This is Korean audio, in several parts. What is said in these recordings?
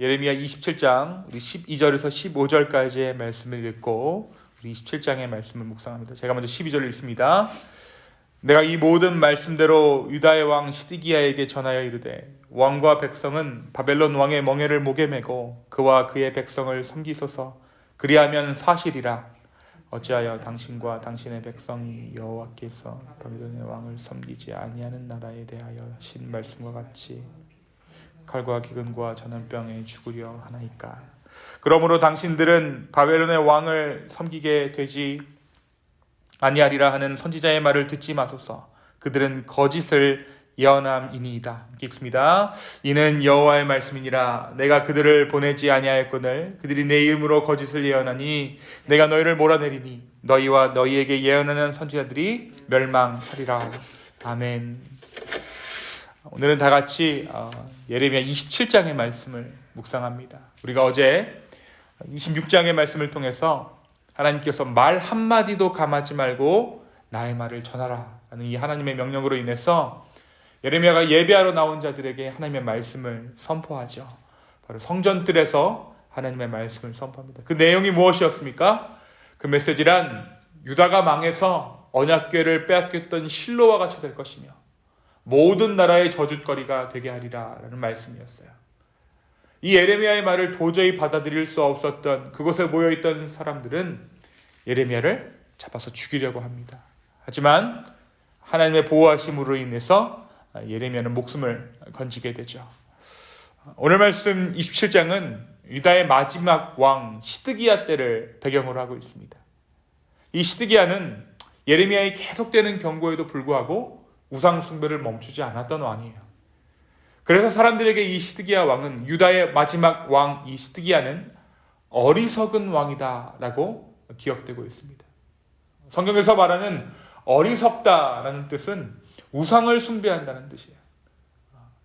예레미야 27장 우리 12절에서 15절까지의 말씀을 읽고 우리 27장의 말씀을 묵상합니다. 제가 먼저 12절을 읽습니다. 내가 이 모든 말씀대로 유다의 왕 시드기야에게 전하여 이르되 왕과 백성은 바벨론 왕의 멍에를 목에 메고 그와 그의 백성을 섬기소서 그리하면 사실이라 어찌하여 당신과 당신의 백성이 여호와께서 바벨론의 왕을 섬기지 아니하는 나라에 대하여 하신 말씀과 같이 칼과 기근과 전염병에 죽으려 하나이까 그러므로 당신들은 바벨론의 왕을 섬기게 되지 아니하리라 하는 선지자의 말을 듣지 마소서 그들은 거짓을 예언함이니이다. 읽습니다. 이는 여호와의 말씀이니라. 내가 그들을 보내지 아니하였거늘 그들이 내 이름으로 거짓을 예언하니 내가 너희를 몰아내리니 너희와 너희에게 예언하는 선지자들이 멸망하리라. 아멘. 오늘은 다 같이 어, 예레미야 27장의 말씀을 묵상합니다. 우리가 어제 26장의 말씀을 통해서 하나님께서 말 한마디도 감하지 말고 나의 말을 전하라 라는 이 하나님의 명령으로 인해서 예레미야가 예배하러 나온 자들에게 하나님의 말씀을 선포하죠. 바로 성전뜰에서 하나님의 말씀을 선포합니다. 그 내용이 무엇이었습니까? 그 메시지란 유다가 망해서 언약궤를 빼앗겼던 실로와 같이 될 것이며 모든 나라의 저주거리가 되게 하리라 라는 말씀이었어요. 이 예레미야의 말을 도저히 받아들일 수 없었던 그곳에 모여 있던 사람들은 예레미야를 잡아서 죽이려고 합니다. 하지만 하나님의 보호하심으로 인해서 예레미야는 목숨을 건지게 되죠. 오늘 말씀 27장은 유다의 마지막 왕 시드기야 때를 배경으로 하고 있습니다. 이 시드기야는 예레미야의 계속되는 경고에도 불구하고 우상 숭배를 멈추지 않았던 왕이에요. 그래서 사람들에게 이 시드기야 왕은 유다의 마지막 왕 이 시드기야는 어리석은 왕이다라고 기억되고 있습니다. 성경에서 말하는 어리석다라는 뜻은 우상을 숭배한다는 뜻이에요.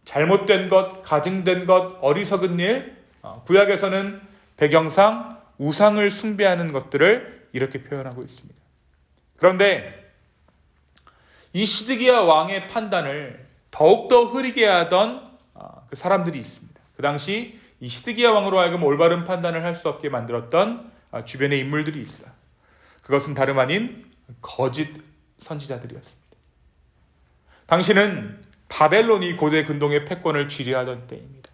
잘못된 것, 가증된 것, 어리석은 일, 구약에서는 배경상 우상을 숭배하는 것들을 이렇게 표현하고 있습니다. 그런데 이 시드기야 왕의 판단을 더욱더 흐리게 하던 그 사람들이 있습니다. 그 당시 이 시드기야 왕으로 하여금 올바른 판단을 할 수 없게 만들었던 주변의 인물들이 있어요. 그것은 다름 아닌 거짓 선지자들이었습니다. 당시는 바벨론이 고대 근동의 패권을 쥐려하던 때입니다.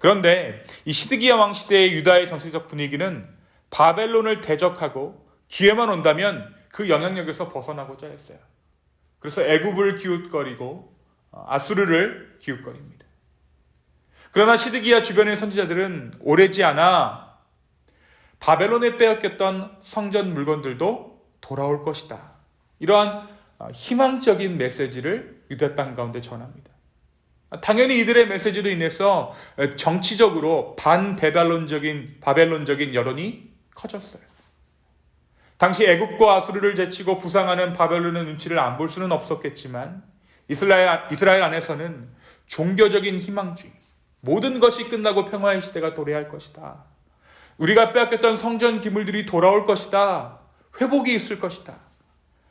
그런데 이 시드기야 왕 시대의 유다의 정치적 분위기는 바벨론을 대적하고 기회만 온다면 그 영향력에서 벗어나고자 했어요. 그래서 애굽을 기웃거리고 아수르를 기웃거립니다. 그러나 시드기야 주변의 선지자들은 오래지 않아 바벨론에 빼앗겼던 성전 물건들도 돌아올 것이다. 이러한 희망적인 메시지를 유다 땅 가운데 전합니다. 당연히 이들의 메시지로 인해서 정치적으로 반베벨론적인 바벨론적인 여론이 커졌어요. 당시 애굽과 아수르를 제치고 부상하는 바벨론의 눈치를 안 볼 수는 없었겠지만 이스라엘 이스라엘 안에서는 종교적인 희망주의, 모든 것이 끝나고 평화의 시대가 도래할 것이다. 우리가 빼앗겼던 성전 기물들이 돌아올 것이다. 회복이 있을 것이다.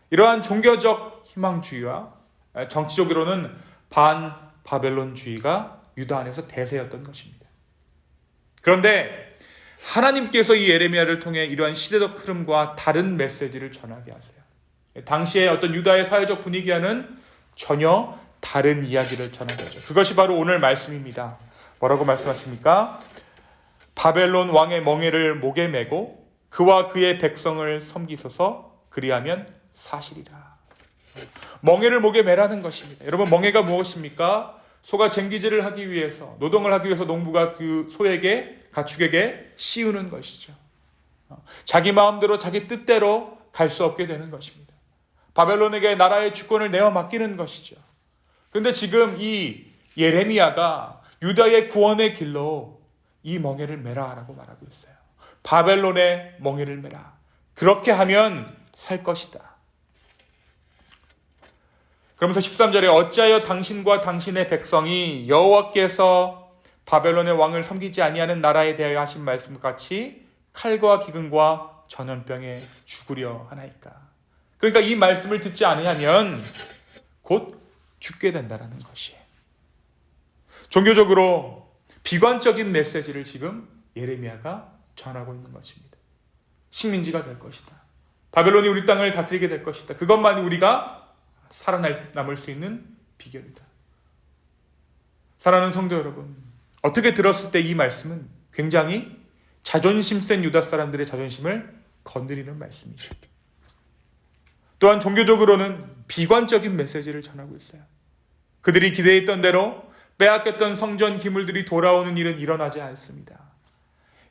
이러한 종교적 희망주의와 정치적으로는 반 바벨론주의가 유다 안에서 대세였던 것입니다. 그런데 하나님께서 이 예레미야를 통해 이러한 시대적 흐름과 다른 메시지를 전하게 하세요. 당시의 어떤 유다의 사회적 분위기와는 전혀 다른 이야기를 전하게 하죠. 그것이 바로 오늘 말씀입니다. 뭐라고 말씀하십니까? 바벨론 왕의 멍에를 목에 메고 그와 그의 백성을 섬기소서 그리하면 사실이라. 멍에를 목에 매라는 것입니다. 여러분 멍에가 무엇입니까? 소가 쟁기질을 하기 위해서 노동을 하기 위해서 농부가 그 소에게 가축에게 씌우는 것이죠. 자기 마음대로 자기 뜻대로 갈 수 없게 되는 것입니다. 바벨론에게 나라의 주권을 내어 맡기는 것이죠. 그런데 지금 이 예레미야가 유다의 구원의 길로 이 멍에를 매라라고 말하고 있어요. 바벨론의 멍에를 매라. 그렇게 하면 살 것이다. 그러면서 13절에 어찌하여 당신과 당신의 백성이 여호와께서 바벨론의 왕을 섬기지 아니하는 나라에 대하여 하신 말씀 같이 칼과 기근과 전염병에 죽으려 하나이까. 그러니까 이 말씀을 듣지 않으면 곧 죽게 된다라는 것이에요. 종교적으로 비관적인 메시지를 지금 예레미야가 전하고 있는 것입니다. 식민지가 될 것이다. 바벨론이 우리 땅을 다스리게 될 것이다. 그것만이 우리가 살아남을 수 있는 비결이다. 사랑하는 성도 여러분, 어떻게 들었을 때 이 말씀은 굉장히 자존심 센 유다 사람들의 자존심을 건드리는 말씀이죠. 또한 종교적으로는 비관적인 메시지를 전하고 있어요. 그들이 기대했던 대로 빼앗겼던 성전 기물들이 돌아오는 일은 일어나지 않습니다.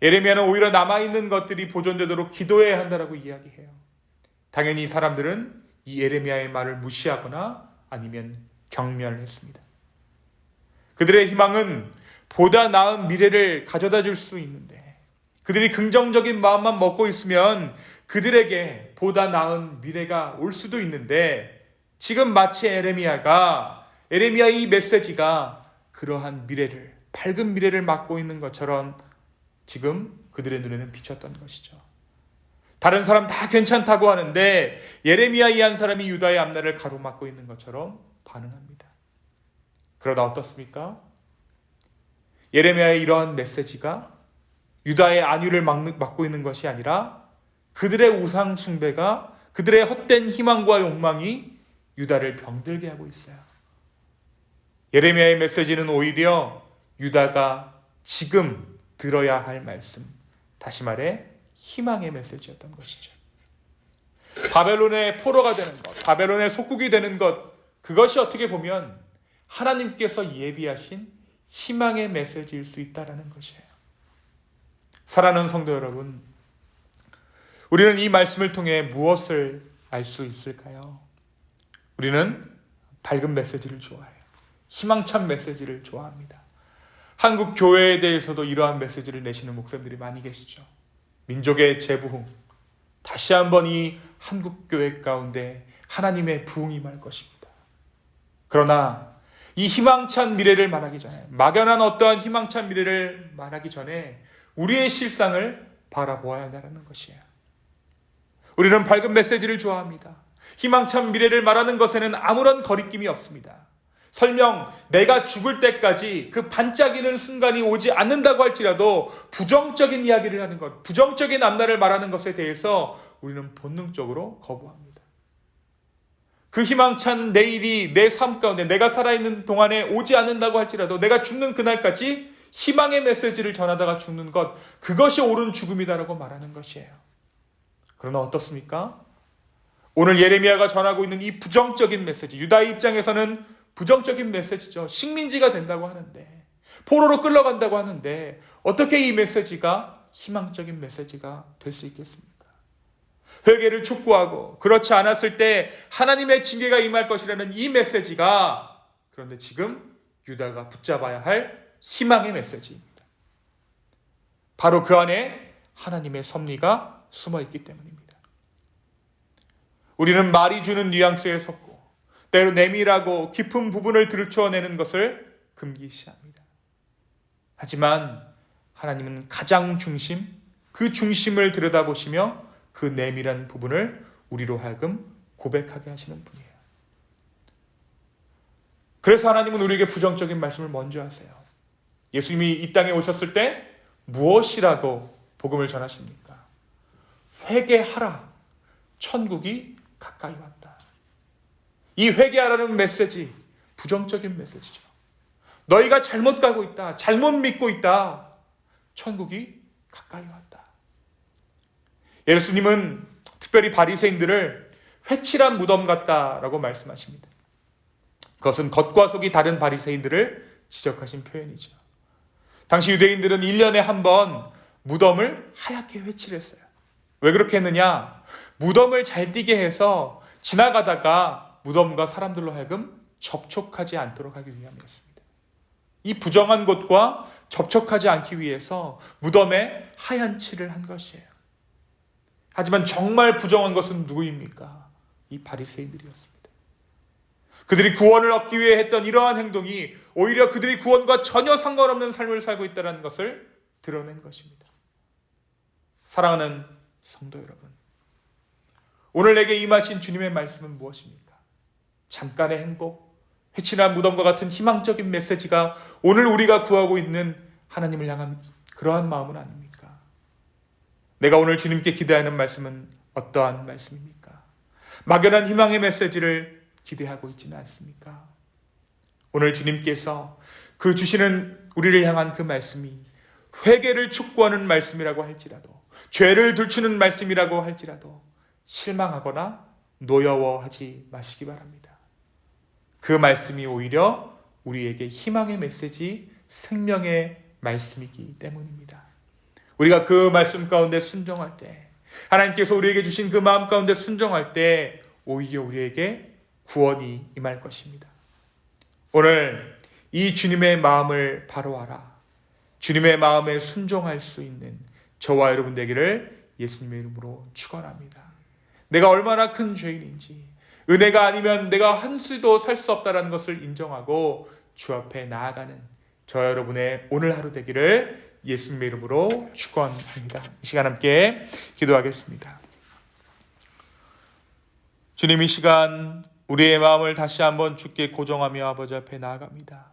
예레미야는 오히려 남아있는 것들이 보존되도록 기도해야 한다라고 이야기해요. 당연히 사람들은 이 예레미야의 말을 무시하거나 아니면 경멸을 했습니다. 그들의 희망은 보다 나은 미래를 가져다 줄 수 있는데 그들이 긍정적인 마음만 먹고 있으면 그들에게 보다 나은 미래가 올 수도 있는데 지금 마치 에레미야가 에레미야의 이 메시지가 그러한 미래를 밝은 미래를 막고 있는 것처럼 지금 그들의 눈에는 비쳤던 것이죠. 다른 사람 다 괜찮다고 하는데 예레미야 이 한 사람이 유다의 앞날을 가로막고 있는 것처럼 반응합니다. 그러다 어떻습니까? 예레미야의 이러한 메시지가 유다의 안위를 막고 있는 것이 아니라 그들의 우상 숭배가 그들의 헛된 희망과 욕망이 유다를 병들게 하고 있어요. 예레미야의 메시지는 오히려 유다가 지금 들어야 할 말씀, 다시 말해 희망의 메시지였던 것이죠. 바벨론의 포로가 되는 것, 바벨론의 속국이 되는 것, 그것이 어떻게 보면 하나님께서 예비하신 희망의 메시지일 수 있다라는 것이에요. 사랑하는 성도 여러분, 우리는 이 말씀을 통해 무엇을 알 수 있을까요? 우리는 밝은 메시지를 좋아해요. 희망찬 메시지를 좋아합니다. 한국 교회에 대해서도 이러한 메시지를 내시는 목사님들이 많이 계시죠. 민족의 재부흥. 다시 한번 이 한국 교회 가운데 하나님의 부흥이 임할 것입니다. 그러나 이 희망찬 미래를 말하기 전에 막연한 어떠한 희망찬 미래를 말하기 전에 우리의 실상을 바라보아야 한다는 것이에요. 우리는 밝은 메시지를 좋아합니다. 희망찬 미래를 말하는 것에는 아무런 거리낌이 없습니다. 설령 내가 죽을 때까지 그 반짝이는 순간이 오지 않는다고 할지라도 부정적인 이야기를 하는 것, 부정적인 앞날을 말하는 것에 대해서 우리는 본능적으로 거부합니다. 그 희망찬 내일이 내 삶 가운데 내가 살아있는 동안에 오지 않는다고 할지라도 내가 죽는 그날까지 희망의 메시지를 전하다가 죽는 것, 그것이 옳은 죽음이다라고 말하는 것이에요. 그러나 어떻습니까? 오늘 예레미야가 전하고 있는 이 부정적인 메시지, 유다의 입장에서는 부정적인 메시지죠. 식민지가 된다고 하는데, 포로로 끌려간다고 하는데, 어떻게 이 메시지가 희망적인 메시지가 될 수 있겠습니까? 회개를 촉구하고, 그렇지 않았을 때 하나님의 징계가 임할 것이라는 이 메시지가, 그런데 지금 유다가 붙잡아야 할 희망의 메시지입니다. 바로 그 안에 하나님의 섭리가 숨어 있기 때문입니다. 우리는 말이 주는 뉘앙스에 섰고 때로 내밀하고 깊은 부분을 들춰내는 것을 금기시합니다. 하지만 하나님은 가장 중심, 그 중심을 들여다보시며 그 내밀한 부분을 우리로 하여금 고백하게 하시는 분이에요. 그래서 하나님은 우리에게 부정적인 말씀을 먼저 하세요. 예수님이 이 땅에 오셨을 때 무엇이라고 복음을 전하십니까? 회개하라. 천국이 가까이 왔다. 이 회개하라는 메시지, 부정적인 메시지죠. 너희가 잘못 가고 있다. 잘못 믿고 있다. 천국이 가까이 왔다. 예수님은 특별히 바리새인들을 회칠한 무덤 같다라고 말씀하십니다. 그것은 겉과 속이 다른 바리새인들을 지적하신 표현이죠. 당시 유대인들은 1년에 한 번 무덤을 하얗게 회칠했어요. 왜 그렇게 했느냐? 무덤을 잘 띄게 해서 지나가다가 무덤과 사람들로 하여금 접촉하지 않도록 하기 위함이었습니다. 이 부정한 곳과 접촉하지 않기 위해서 무덤에 하얀 칠을 한 것이에요. 하지만 정말 부정한 것은 누구입니까? 이 바리새인들이었습니다. 그들이 구원을 얻기 위해 했던 이러한 행동이 오히려 그들이 구원과 전혀 상관없는 삶을 살고 있다는 것을 드러낸 것입니다. 사랑하는 성도 여러분, 오늘 내게 임하신 주님의 말씀은 무엇입니까? 잠깐의 행복, 회친한 무덤과 같은 희망적인 메시지가 오늘 우리가 구하고 있는 하나님을 향한 그러한 마음은 아닙니까? 내가 오늘 주님께 기대하는 말씀은 어떠한 말씀입니까? 막연한 희망의 메시지를 기대하고 있지는 않습니까? 오늘 주님께서 그 주시는 우리를 향한 그 말씀이 회개를 촉구하는 말씀이라고 할지라도 죄를 들추는 말씀이라고 할지라도 실망하거나 노여워하지 마시기 바랍니다. 그 말씀이 오히려 우리에게 희망의 메시지, 생명의 말씀이기 때문입니다. 우리가 그 말씀 가운데 순종할 때, 하나님께서 우리에게 주신 그 마음 가운데 순종할 때, 오히려 우리에게 구원이 임할 것입니다. 오늘 이 주님의 마음을 바로 알아. 주님의 마음에 순종할 수 있는 저와 여러분 되기를 예수님의 이름으로 축원합니다. 내가 얼마나 큰 죄인인지 은혜가 아니면 내가 한 수도 살 수 없다라는 것을 인정하고 주 앞에 나아가는 저 여러분의 오늘 하루 되기를 예수님의 이름으로 축원합니다. 이 시간 함께 기도하겠습니다. 주님 이 시간 우리의 마음을 다시 한번 주께 고정하며 아버지 앞에 나아갑니다.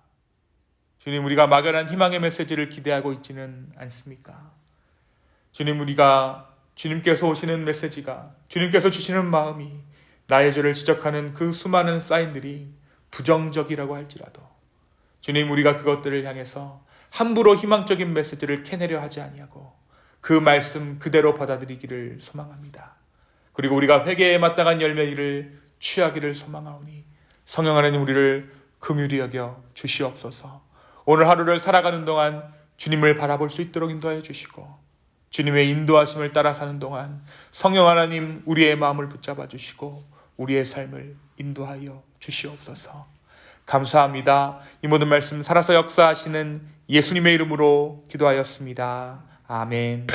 주님 우리가 막연한 희망의 메시지를 기대하고 있지는 않습니까? 주님 우리가 주님께서 오시는 메시지가 주님께서 주시는 마음이 나의 죄를 지적하는 그 수많은 사인들이 부정적이라고 할지라도 주님 우리가 그것들을 향해서 함부로 희망적인 메시지를 캐내려 하지 아니하고 그 말씀 그대로 받아들이기를 소망합니다. 그리고 우리가 회개에 마땅한 열매를 취하기를 소망하오니 성령 하나님 우리를 긍휼히 여겨 주시옵소서. 오늘 하루를 살아가는 동안 주님을 바라볼 수 있도록 인도하여 주시고 주님의 인도하심을 따라 사는 동안 성령 하나님 우리의 마음을 붙잡아 주시고 우리의 삶을 인도하여 주시옵소서. 감사합니다. 이 모든 말씀 살아서 역사하시는 예수님의 이름으로 기도하였습니다. 아멘.